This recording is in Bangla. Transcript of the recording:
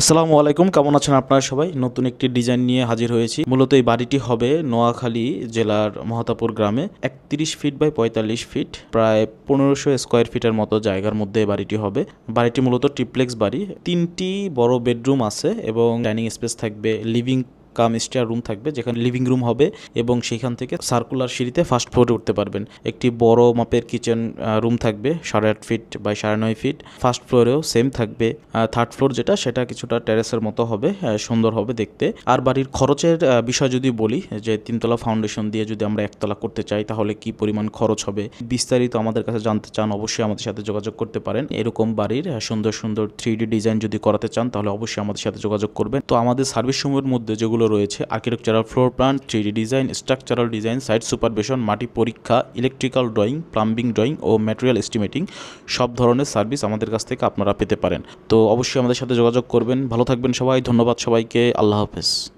আসসালামু আলাইকুম, কেমন আছেন আপনারা সবাই? নতুন একটি ডিজাইন নিয়ে হাজির হয়েছি। মূলত এই বাড়িটি হবে নোয়াখালী জেলার মহাতাপুর গ্রামে, একত্রিশ ফিট বাই পঁয়তাল্লিশ ফিট, প্রায় পনেরোশো স্কোয়ার ফিটের মতো জায়গার মধ্যে এই বাড়িটি হবে। বাড়িটি মূলত ট্রিপ্লেক্স বাড়ি। তিনটি বড় বেডরুম আছে এবং ডাইনিং স্পেস থাকবে, লিভিং কাম স্টেয়ার রুম থাকবে, যেখানে লিভিং রুম হবে এবং সেখান থেকে সার্কুলার সিঁড়িতে ফার্স্ট ফ্লোরে উঠতে পারবেন। একটি বড় মাপের কিচেন রুম থাকবে, সাড়ে আট ফিট বাই সাড়ে নয় ফিট ফার্স্ট ফ্লোরেও সেম থাকবে। থার্ড ফ্লোর যেটা, সেটা কিছুটা টেরেসের মতো হবে সুন্দর হবে দেখতে। আর বাড়ির খরচের বিষয় যদি বলি, যে তিনতলা ফাউন্ডেশন দিয়ে যদি আমরা একতলা করতে চাই, তাহলে কি পরিমাণ খরচ হবে? বিস্তারিত আমাদের কাছে জানতে চান, অবশ্যই আমাদের সাথে যোগাযোগ করতে পারেন। এরকম বাড়ির সুন্দর সুন্দর থ্রি ডিজাইন যদি করাতে চান, তাহলে অবশ্যই আমাদের সাথে যোগাযোগ করবেন। তো আমাদের সার্ভিস সমূহের মধ্যে যেগুলো রয়েছে architectural floor plan three D design structural design site supervision মাটি পরীক্ষা ইলেকট্রিক্যাল ড্রয়িং প্লাম্বিং ড্রয়িং ও ম্যাটেরিয়াল এস্টিমেটিং সব ধরনের সার্ভিস আমাদের কাছ থেকে আপনারা পেতে পারেন। তো অবশ্যই আমাদের সাথে যোগাযোগ করবেন। ভালো থাকবেন সবাই। ধন্যবাদ সবাইকে। আল্লাহ হাফেজ।